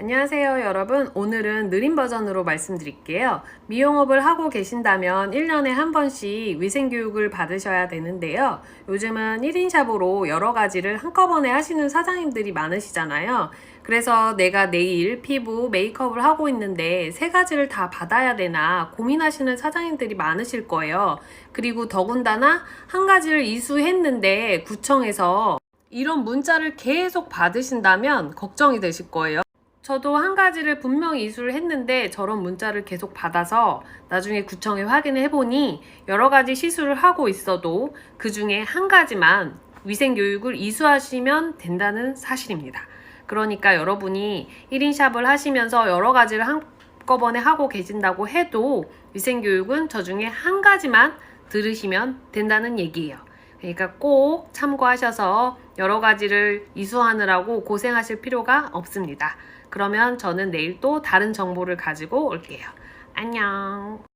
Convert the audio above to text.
안녕하세요 여러분. 오늘은 느린 버전으로 말씀드릴게요. 미용업을 하고 계신다면 1년에 한 번씩 위생교육을 받으셔야 되는데요. 요즘은 1인 샵으로 여러 가지를 한꺼번에 하시는 사장님들이 많으시잖아요. 그래서 내가 네일, 피부, 메이크업을 하고 있는데 세 가지를 다 받아야 되나 고민하시는 사장님들이 많으실 거예요. 그리고 더군다나 한 가지를 이수했는데 구청에서 이런 문자를 계속 받으신다면 걱정이 되실 거예요. 저도 한 가지를 분명히 이수를 했는데 저런 문자를 계속 받아서 나중에 구청에 확인을 해보니 여러 가지 시술을 하고 있어도 그 중에 한 가지만 위생교육을 이수하시면 된다는 사실입니다. 그러니까 여러분이 1인 샵을 하시면서 여러 가지를 한꺼번에 하고 계신다고 해도 위생교육은 저 중에 한 가지만 들으시면 된다는 얘기예요. 그러니까 꼭 참고하셔서 여러 가지를 이수하느라고 고생하실 필요가 없습니다. 그러면 저는 내일 또 다른 정보를 가지고 올게요. 안녕.